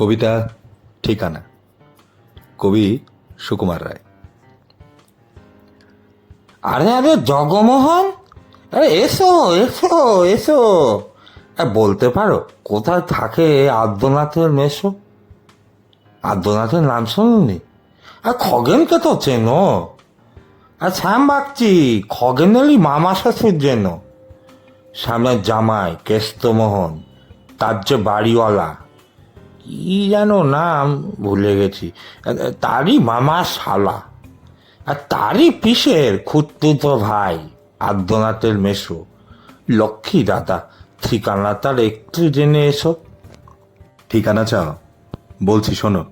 কবিতা ঠিকানা। কবি সুকুমার রায়। আরে আরে, জগমোহন? আরে, এসো এসো এসো। বলতে পারো, কোথায় থাকে আদ্যনাথের মেশো আদ্যনাথের নাম শুনুনি আর খগেনকে তো চেনো। আর শ্যাম বাগচি, খগেনেরই মামা শ্বশুর যেন সামনে জামাই কেষ্টমোহন, তার যে বাড়িওয়ালা কি যেন নাম ভুলে গেছি। তারই মামা শালা। আর তারই পিসের খুঁড়তুতো ভাই, আদ্যনাথের মেশো লক্ষ্মী দাদা, ঠিকানা তার একটু জেনে এসো। ঠিকানা চাও? বলছি, শোনো।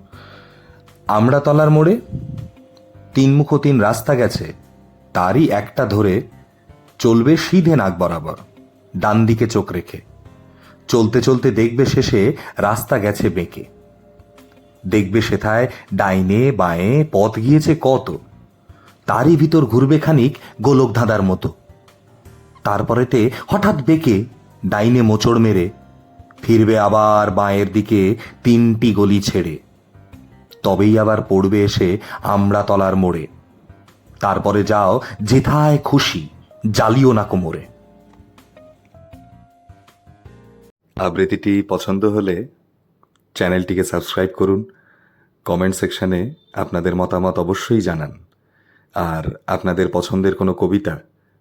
আমরা তলার মোড়ে তিন মুখো তিন রাস্তা গেছে। তারই একটা ধরে চলবে সিধে নাক বরাবর ডান দিকে চোখ রেখে। চলতে চলতে দেখবে শেষে রাস্তা গেছে বেঁকে। দেখবে সেথায় ডাইনে বাঁয়ে পথ গিয়েছে কত। তারই ভিতর ঘুরবে খানিক গোলক ধাঁধার মতো। তারপরেতে হঠাৎ বেঁকে ডাইনে মোচড় মেরে ফিরবে আবার বাঁয়ের দিকে তিনটি গলি ছেড়ে। তবেই আবার পড়বে এসে আমরা তলার মোড়ে। তারপরে যাও যেথায় খুশি জ্বালিও না কোমরে। আবৃত্তিটি পছন্দ হলে চ্যানেলটিকে সাবস্ক্রাইব করুন, কমেন্ট সেকশানে আপনাদের মতামত অবশ্যই জানান। আর আপনাদের পছন্দের কোনো কবিতা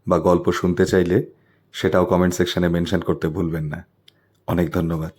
বা গল্প শুনতে চাইলে সেটাও কমেন্ট সেকশানে মেনশন করতে ভুলবেন না। অনেক ধন্যবাদ।